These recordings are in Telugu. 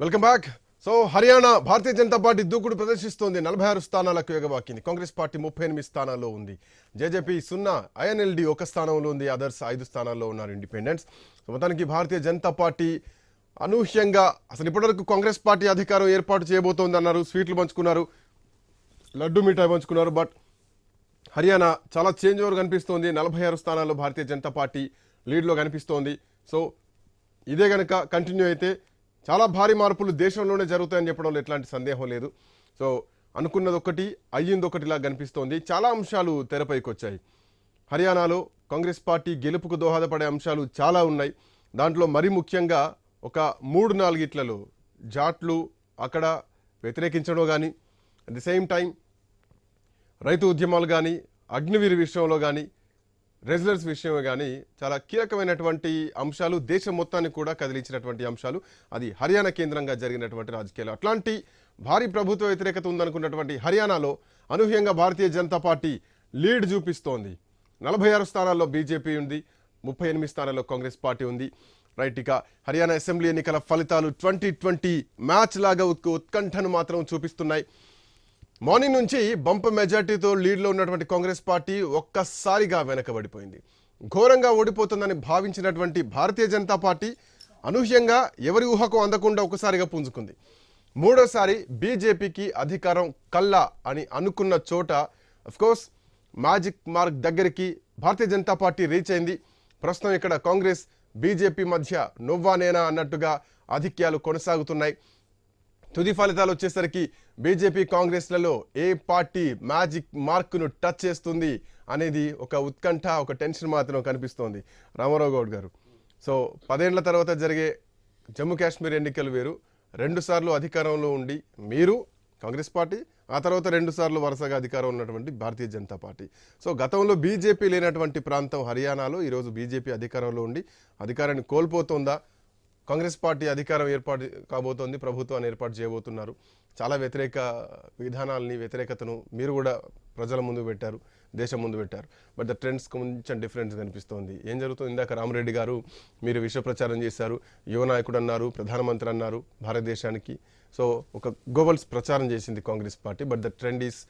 Welcome back. So Haryana Bharatiya Janata party దూకుడు ప్రదర్శిస్తోంది. నలభై ఆరు స్థానాలకు ఎగబాకింది. కాంగ్రెస్ పార్టీ ముప్పై ఎనిమిది స్థానాల్లో ఉంది. జేజేపీ సున్నా ఐఎన్ఎల్డి ఒక స్థానంలో ఉంది. అదర్స్ ఐదు స్థానాల్లో ఉన్నారు ఇండిపెండెంట్స్. సో మొత్తానికి భారతీయ జనతా పార్టీ అనూహ్యంగా అసలు ఇప్పటివరకు కాంగ్రెస్ పార్టీ అధికారం ఏర్పాటు చేయబోతోంది అన్నారు. స్వీట్లు పంచుకున్నారు. లడ్డు మిఠాయి పంచుకున్నారు. బట్ హర్యానా చాలా చేంజ్ ఓవర్ కనిపిస్తోంది. నలభై ఆరు స్థానాల్లో భారతీయ జనతా పార్టీ లీడ్లో కనిపిస్తోంది. సో ఇదే కనుక కంటిన్యూ అయితే చాలా భారీ మార్పులు దేశంలోనే జరుగుతాయని చెప్పడంలో ఎట్లాంటి సందేహం లేదు. సో అనుకున్నది ఒకటి అయ్యింది ఒకటిలా కనిపిస్తోంది. చాలా అంశాలు తెరపైకి వచ్చాయి. హర్యానాలో కాంగ్రెస్ పార్టీ గెలుపుకు దోహదపడే అంశాలు చాలా ఉన్నాయి. దాంట్లో మరి ముఖ్యంగా ఒక మూడు నాలుగిట్లలో జాట్లు అక్కడ వ్యతిరేకించడం కానీ అట్ ది సేమ్ టైం రైతు ఉద్యమాలు కానీ అగ్నివీరి విషయంలో కానీ రెజ్లర్స్ విషయమే కానీ చాలా కీలకమైనటువంటి అంశాలు దేశం మొత్తాన్ని కూడా కదిలించినటువంటి అంశాలు. అది హర్యానా కేంద్రంగా జరిగినటువంటి రాజకీయాలు. అట్లాంటి భారీ ప్రభుత్వ వ్యతిరేకత ఉందనుకున్నటువంటి హర్యానాలో అనూహ్యంగా భారతీయ జనతా పార్టీ లీడ్ చూపిస్తోంది. నలభై ఆరు స్థానాల్లో బీజేపీ ఉంది ముప్పై ఎనిమిది స్థానాల్లో కాంగ్రెస్ పార్టీ ఉంది. రైట్ ఇక హర్యానా అసెంబ్లీ ఎన్నికల ఫలితాలు ట్వంటీ ట్వంటీ మ్యాచ్ లాగా ఉత్క- ఉత్కంఠను మాత్రం చూపిస్తున్నాయి. మార్నింగ్ నుంచి బంప మెజార్టీతో లీడ్లో ఉన్నటువంటి కాంగ్రెస్ పార్టీ ఒక్కసారిగా వెనకబడిపోయింది. ఘోరంగా ఓడిపోతుందని భావించినటువంటి భారతీయ జనతా పార్టీ అనూహ్యంగా ఎవరి ఊహకు అందకుండా ఒకసారిగా పుంజుకుంది. మూడోసారి బీజేపీకి అధికారం కల్లా అని అనుకున్న చోట కోర్స్ మ్యాజిక్ మార్క్ దగ్గరికి భారతీయ జనతా పార్టీ రీచ్ అయింది. ప్రస్తుతం ఇక్కడ కాంగ్రెస్ బీజేపీ మధ్య నువ్వా నేనా అన్నట్టుగా ఆధిక్యాలు కొనసాగుతున్నాయి. తుది ఫలితాలు వచ్చేసరికి బీజేపీ కాంగ్రెస్లలో ఏ పార్టీ మ్యాజిక్ మార్క్ను టచ్ చేస్తుంది అనేది ఒక ఉత్కంఠ ఒక టెన్షన్ మాత్రం కనిపిస్తోంది రామారావు గౌడ్ గారు. సో పదేళ్ళ తర్వాత జరిగే జమ్మూ కాశ్మీర్ ఎన్నికలు వేరు. రెండుసార్లు అధికారంలో ఉండి మీరు కాంగ్రెస్ పార్టీ ఆ తర్వాత రెండు సార్లు వరుసగా అధికారం ఉన్నటువంటి భారతీయ జనతా పార్టీ. సో గతంలో బీజేపీ లేనటువంటి ప్రాంతం హర్యానాలో ఈరోజు బీజేపీ అధికారంలో ఉండి అధికారాన్ని కోల్పోతుందా? కాంగ్రెస్ పార్టీ అధికారం ఏర్పాటు కాబోతోంది ప్రభుత్వాన్ని ఏర్పాటు చేయబోతున్నారు. చాలా వ్యతిరేక విధానాలని వ్యతిరేకతను మీరు కూడా ప్రజల ముందు పెట్టారు దేశం ముందు పెట్టారు. బట్ ద ట్రెండ్స్ కొంచెం డిఫరెన్స్ కనిపిస్తోంది. ఏం జరుగుతుంది? ఇందాక రామరెడ్డి గారు మీరు విష ప్రచారం చేశారు యువ నాయకుడు అన్నారు ప్రధానమంత్రి అన్నారు భారతదేశానికి. సో ఒక గోవల్స్ ప్రచారం చేసింది Congress party but the trend is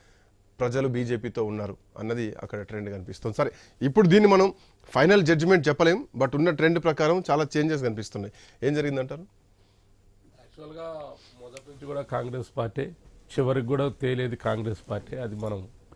ప్రజలు బీజేపీతో ఉన్నారు అన్నది అక్కడ ట్రెండ్ కనిపిస్తుంది. సరే ఇప్పుడు దీన్ని మనం ఫైనల్ జడ్జిమెంట్ చెప్పలేం బట్ ఉన్న ట్రెండ్ ప్రకారం చాలా చేంజెస్ కనిపిస్తున్నాయి. ఏం జరిగిందంటారు? యాక్చువల్గా మొదటి నుంచి కూడా కాంగ్రెస్ పార్టీ చివరికి కూడా తేలేది కాంగ్రెస్ పార్టీ అది మనం